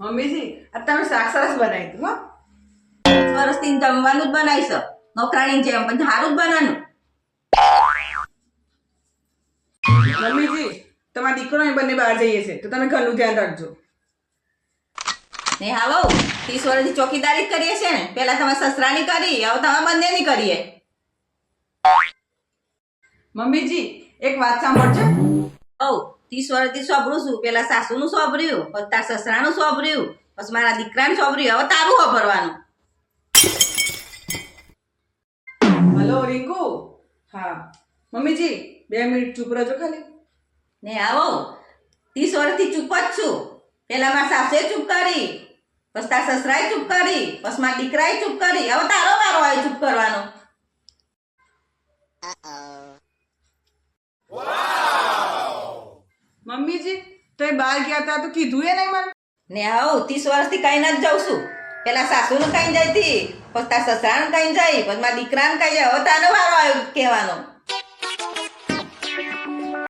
મમ્મીજી તમે શાક સરસ બનાવી હતું હો. વર્ષથી જમવાનું જ બનાવીશ. નોકરાણી જેમ પણ સારું જ બનાવવાનું મમ્મીજી તમારા દીકરો એ બંને બહાર જઈએ છે તો તમે ઘરનું ધ્યાન રાખજો. ને હાલો ત્રીસ વર્ષથી ચોકીદારી કરીએ છે ને. પેલા તમે સસરાની કરી હવે તમે બંનેની કરીએ. મમ્મીજી એક વાત સાંભળજો. ઓ ત્રીસ વર્ષથી સોંભળું છું. પેલા સાસુનું સોંભળ્યું પછી તાર સસરાનું સોંભળ્યું પછી મારા દીકરાનું સોંભળ્યું હવે તારું વાપરવાનું હલો રિંકુ. હા. મમ્મીજી બે મિનિટ ચૂપ રહેજો ખાલી. ને આવો. ત્રીસ વર્ષથી ચૂપ જ છું. પેલા મારા સાસુએ ચૂપ કરી પછી તાર સસરાએ ચૂપ કરી પછી મારા દીકરાએ ચૂપ કરી. હવે તારો વારો આવે ચૂપ કરવાનો. મમ્મીજી તો એ બહાર ગયા હતા તો કીધું એ નહીં મને. ને આવો, ત્રીસ વર્ષથી કઈ જ જાઉં છું. પેલા સાસુનું કઈ જાય હતી પછી તાર સસરાને કઈ જાય, પછી મારા દીકરાને કઈ જાય. હવે તાનો વારો આવ્યો કહેવાનો.